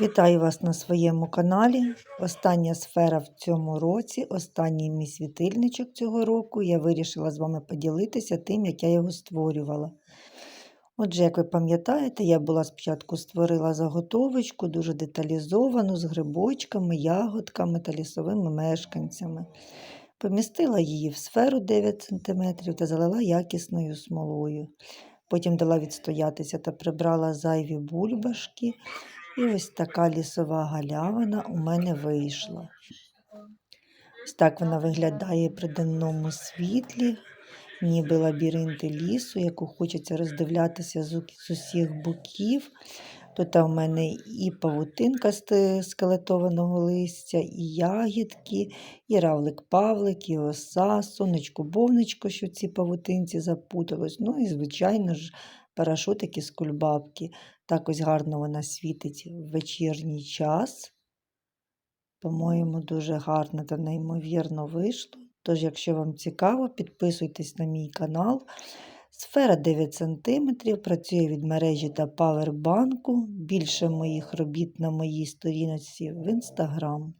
Вітаю вас на своєму каналі. Остання сфера в цьому році, останній мій світильничок цього року. Я вирішила з вами поділитися тим, як я його створювала. Отже, як ви пам'ятаєте, я була спочатку створила заготовочку, дуже деталізовану, з грибочками, ягодками та лісовими мешканцями. Помістила її в сферу 9 см та залила якісною смолою. Потім дала відстоятися та прибрала зайві бульбашки. І ось така лісова галявина у мене вийшла. Ось так вона виглядає при денному світлі, ніби лабіринти лісу, яку хочеться роздивлятися з усіх боків. Тут у мене і павутинка з скелетованого листя, і ягідки, і равлик-павлик, і оса, сонечко-бовничко, що в цій павутинці запуталось. Ну і, звичайно ж, парашутики з кульбабки. Так ось гарно вона світить в вечірній час. По-моєму, дуже гарно та неймовірно вийшло. Тож, якщо вам цікаво, підписуйтесь на мій канал. Сфера 9 см, працює від мережі та павербанку. Більше моїх робіт на моїй сторінці в інстаграм.